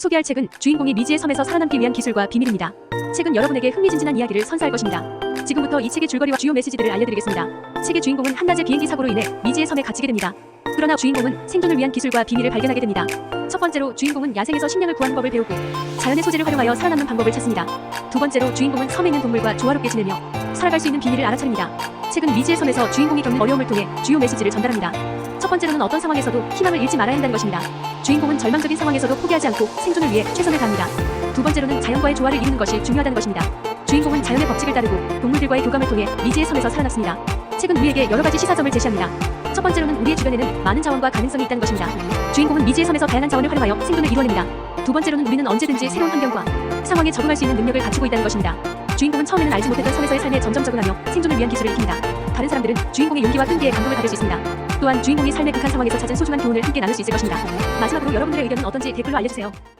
소개할 책은 주인공이 미지의 섬에서 살아남기 위한 기술과 비밀입니다. 책은 여러분에게 흥미진진한 이야기를 선사할 것입니다. 지금부터 이 책의 줄거리와 주요 메시지들을 알려드리겠습니다. 책의 주인공은 한낮의 비행기 사고로 인해 미지의 섬에 갇히게 됩니다. 그러나 주인공은 생존을 위한 기술과 비밀을 발견하게 됩니다. 첫 번째로 주인공은 야생에서 식량을 구하는 법을 배우고 자연의 소재를 활용하여 살아남는 방법을 찾습니다. 두 번째로 주인공은 섬에 있는 동물과 조화롭게 지내며 살아갈 수 있는 비밀을 알아차립니다. 책은 미지의 섬에서 주인공이 겪는 어려움을 통해 주요 메시지를 전달합니다. 첫 번째로는 어떤 상황에서도 희망을 잃지 말아야 한다는 것입니다. 주인공은 절망적인 상황에서도 포기하지 않고 생존을 위해 최선을 다합니다. 두 번째로는 자연과의 조화를 이루는 것이 중요하다는 것입니다. 주인공은 자연의 법칙을 따르고 동물들과의 교감을 통해 미지의 섬에서 살아났습니다. 책은 우리에게 여러 가지 시사점을 제시합니다. 첫 번째로는 우리의 주변에는 많은 자원과 가능성이 있다는 것입니다. 주인공은 미지의 섬에서 다양한 자원을 활용하여 생존을 이뤄냅니다. 두 번째로는 우리는 언제든지 새로운 환경과 상황에 적응할 수 있는 능력을 갖추고 있다는 것입니다. 주인공은 처음에는 알지 못했던 섬에서의 삶에 점점 적응하며 생존을 위한 기술을 익힙니다. 다른 사람들은 주인공의 용기와 끈기에 감동을 받을 수 있습니다. 또한 주인공이 삶의 극한 상황에서 찾은 소중한 교훈을 함께 나눌 수 있을 것입니다. 마지막으로 여러분들의 의견은 어떤지 댓글로 알려주세요.